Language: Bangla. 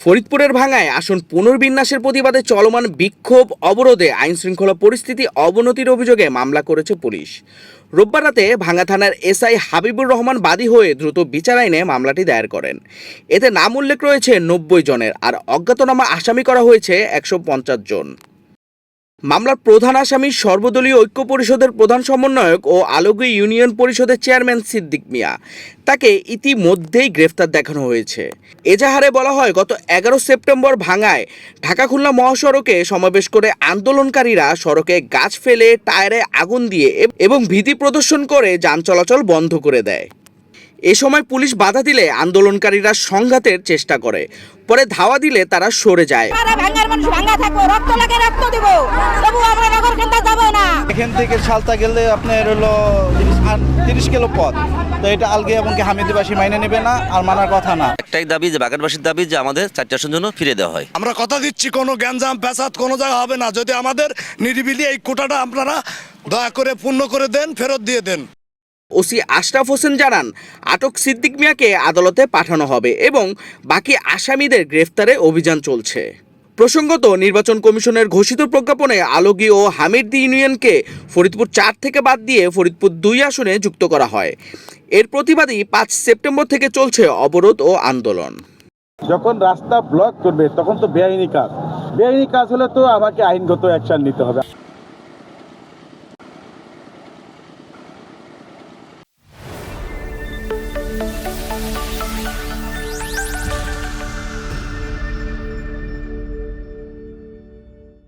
ফরিদপুরের ভাঙায় আসন পুনর্বিন্যাসের প্রতিবাদে চলমান বিক্ষোভ অবরোধে আইন শৃঙ্খলা পরিস্থিতি অবনতির অভিযোগে মামলা করেছে পুলিশ। রোববার রাতে ভাঙ্গা থানার এসআই হাবিবুর রহমান বাদী হয়ে দ্রুত বিচার আইনে মামলাটি দায়ের করেন। এতে নাম উল্লেখ রয়েছে নব্বই জনের আর অজ্ঞাতনামা আসামি করা হয়েছে একশো পঞ্চাশ জন। মামলার প্রধান আসামি সর্বদলীয় ঐক্য পরিষদের প্রধান সমন্বয়ক ও আলোগী ইউনিয়ন পরিষদের চেয়ারম্যান সিদ্দিক মিয়া। তাকে ইতিমধ্যেই গ্রেফতার দেখানো হয়েছে। এজাহারে বলা হয়, গত এগারো সেপ্টেম্বর ভাঙায় ঢাকা খুলনা মহাসড়কে সমাবেশ করে আন্দোলনকারীরা সড়কে গাছ ফেলে, টায়ারে আগুন দিয়ে এবং ভীতি প্রদর্শন করে যান চলাচল বন্ধ করে দেয়। এ সময় পুলিশ বাধা দিলে আন্দোলনকারীরা সংঘাতের চেষ্টা করে। পরে ধাওয়া দিলে তারা সরে যায়। মানুষ ভাঙ্গা থাকব রক্ত লাগে রক্ত দিব। তবু আমরা নগর কেন্দ্র যাব না। এখান থেকে সালতা গেলে আপনার হলো তিরিশ কিলো পথ। তো এটা আলগে এবং হামিদিবাসী মাইনে নেবে না আর মানার কথা না। একটাই দাবি যে বাগানবাসীর দাবি যে আমাদের চারটি আসন জন্য ফিরে দেওয়া হয়। আমরা কথা দিচ্ছি কোনো গ্যাঞ্জাম ফ্যাসাদ কোনো জায়গা হবে না। যদি আমাদের নিরিবিলি এই কোটাটা আপনারা দয়া করে পূর্ণ করে দেন ফেরত দিয়ে দেন। ওসি আশরাফ হোসেন জানান আটক সিদ্দিক মিয়াকে আদালতে পাঠানো হবে এবং বাকি আসামিদের গ্রেফতারে অভিযান চলছে। প্রসঙ্গত, নির্বাচন কমিশনের ঘোষিত প্রজ্ঞাপনে আলগী ও হামিরদি ইউনিয়নকে ফরিদপুর চার থেকে বাদ দিয়ে ফরিদপুর দুই আসনে যুক্ত করা হয়। এর প্রতিবাদী পাঁচ সেপ্টেম্বর থেকে চলছে অবরোধ ও আন্দোলন। যখন রাস্তা ব্লক করবে, তখন তো বেআইনি কাজ। বেআইনি কাজ হলে তো আমাকে আইনগত অ্যাকশন নিতে হবে।